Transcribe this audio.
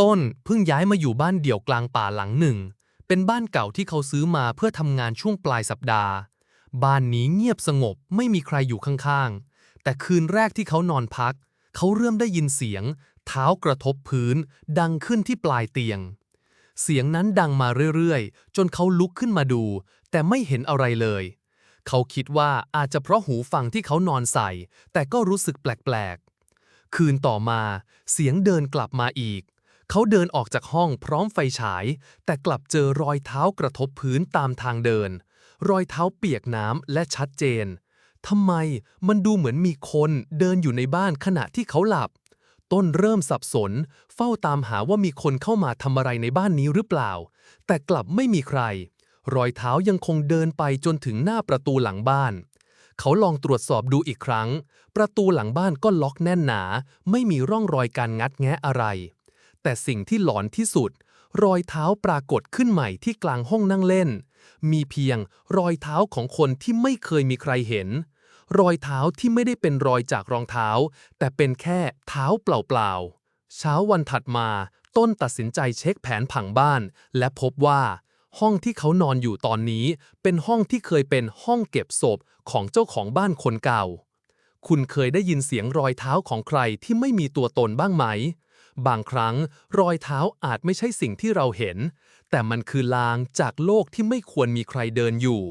ต้นเพิ่งย้ายมาอยู่บ้านเดี่ยวกลางป่าหลังหนึ่ง เป็นบ้านเก่าที่เขาซื้อมาเพื่อทำงานช่วงปลายสัปดาห์ บ้านนี้เงียบสงบไม่มีใครอยู่ข้างๆ แต่คืนแรกที่เขานอนพัก เขาเริ่มได้ยินเสียง เท้ากระทบพื้น ดังขึ้นที่ปลายเตียง เสียงนั้นดังมาเรื่อยๆ จนเขาลุกขึ้นมาดู แต่ไม่เห็นอะไรเลย เขาคิดว่าอาจจะเพราะหูฟังที่เขานอนใส่ แต่ก็รู้สึกแปลกๆ คืนต่อมา เสียงเดินกลับมาอีก เขาเดินออกจากห้องพร้อมไฟฉาย แต่กลับเจอรอยเท้ากระทบพื้นตามทางเดิน รอยเท้าเปียกน้ำและชัดเจนทำไมมันดูเหมือนมีคนเดินอยู่ในบ้านขณะที่เขาหลับ ต้นเริ่มสับสน เฝ้าตามหาว่ามีคนเข้ามาทำอะไรในบ้านนี้หรือเปล่า แต่กลับไม่มีใคร รอยเท้ายังคงเดินไปจนถึงหน้าประตูหลังบ้าน เขาลองตรวจสอบดูอีกครั้ง ประตูหลังบ้านก็ล็อกแน่นหนา ไม่มีร่องรอยการงัดแงะอะไร แต่สิ่งที่หลอนที่สุด รอยเท้าปรากฏขึ้นใหม่ที่กลางห้องนั่งเล่น มีเพียงรอยเท้าของคนที่ไม่เคยมีใครเห็น รอยเท้าที่ไม่ได้เป็นรอยจากรองเท้า แต่เป็นแค่เท้าเปล่าๆ เช้าวันถัดมา ต้นตัดสินใจเช็คแผนผังบ้าน และพบว่า ห้องที่เขานอนอยู่ตอนนี้ เป็นห้องที่เคยเป็นห้องเก็บศพของเจ้าของบ้านคนเก่า คุณเคยได้ยินเสียงรอยเท้าของใครที่ไม่มีตัวตนบ้างไหม บางครั้งรอยเท้าอาจไม่ใช่สิ่งที่เราเห็น แต่มันคือลางจากโลกที่ไม่ควรมีใครเดินอยู่